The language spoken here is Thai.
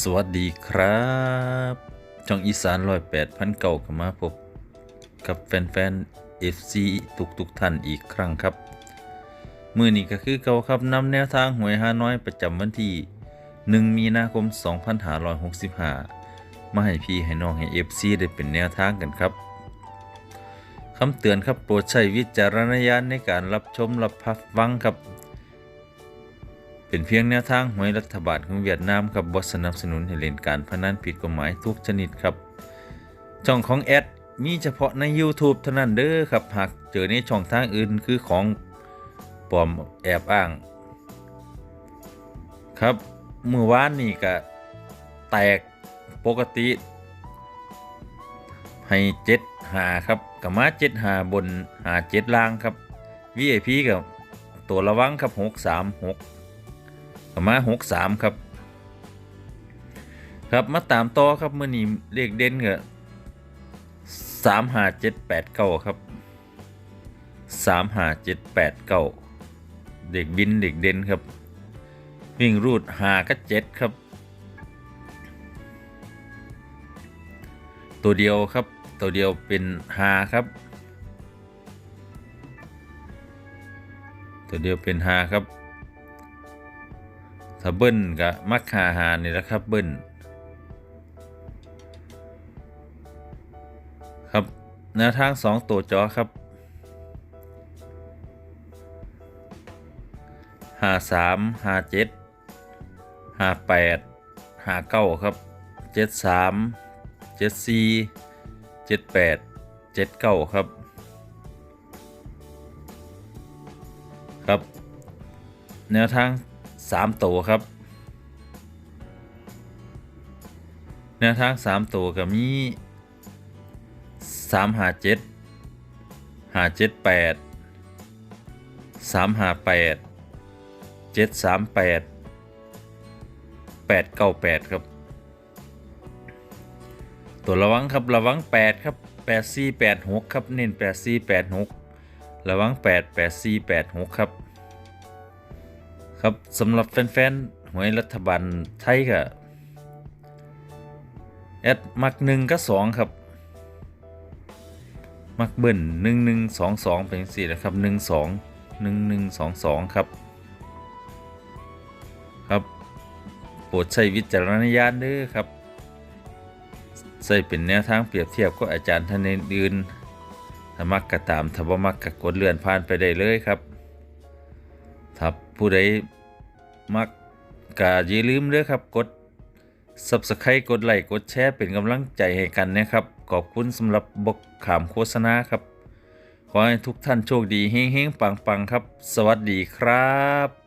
สวัสดีครับช่องอีสานร้อยแปดพันเก่ากับมาพบกับแฟนๆ FC ทุกทุกๆท่านอีกครั้งครับ มือนี้ก็คือเก่าครับนำแนวทางหวยฮาน้อยประจำวันที่ 1 มีนาคม 2565 มาให้พี่ให้น้องให้ FC ได้เป็นแนวทางกันครับคำเตือนครับโปรดใช้วิจารณญาณในการรับชมรับฟังครับ เป็นเพียงแนวทางหวยรัฐบาลของเวียดนามครับบสนับสนุนให้เล่นการพนันผิดกฎหมายทุกชนิดครับ ช่องของแอดมีเฉพาะใน YouTube เท่านั้นเด้อครับ หากเจอในช่องทางอื่นคือของปลอมแอบอ้าง ครับเมื่อวานนี่ก็แตกปกติ ให้เจ็ดหาครับกับมาเจ็ดหาบนหาเจ็ดล่างครับ VIP กับตัวระวังครับหกสามหก มาหกสามครับ ครับมาตามต่อครับเมื่อนี้เลขเด่นก็สามห้าเจ็ดแปดเก้าครับสามห้าเจ็ดแปดเก้าเด็กบินเด็กเด่นครับ วิ่งรูดหาก็เจ็ดครับ ตัวเดียวครับ ตัวเดียวเป็นหาครับ ตัวเดียวเป็นหาครับ ถ้าเบิ้ลก็มักหาหานี่แหละครับเบิ้ลครับแนวทางสองตัวจอครับหาสามหาเจ็ดหาแปดหาเก้าครับเจ็ดสามเจ็ดสี่เจ็ดแปดเจ็ดเก้าครับ ครับ แนวทาง สามตัวครับแนวทางสามตัวก็มีสามหาเจ็ดหาเจ็ดแปดสามหาแปดเจ็ดสามแปดแปดเก้าแปดครับ ตัวระวังครับระวังแปดครับแปดสี่แปดหกครับ เน้นแปดสี่แปดหกระวังแปดแปดสี่แปดหกครับ ครับสำหรับแฟนๆหวยรัฐบาลไทยก็แอดมักหนึ่งก็สองครับ มักเบิ้ลหนึ่งหนึ่งสองสองเป็นสี่นะครับหนึ่งสองหนึ่งหนึ่งสองสองครับ ครับโปรดใช้วิจารณญาณด้อครับใส่เป็นแนวทางเปรียบเทียบก็อาจารย์ท่านอื่นถ้ามักก็ตามถ้าบ่มักก็กดเลื่อนผ่านไปได้เลยครับ ครับผู้ใดมักก็อย่าลืมเด้อครับกด Subscribe กดไลค์กดแชร์เป็นกำลังใจให้กันนะครับ ขอบคุณสำหรับบกขามโฆษณาครับ ขอให้ทุกท่านโชคดีเฮงๆปังๆครับ สวัสดีครับ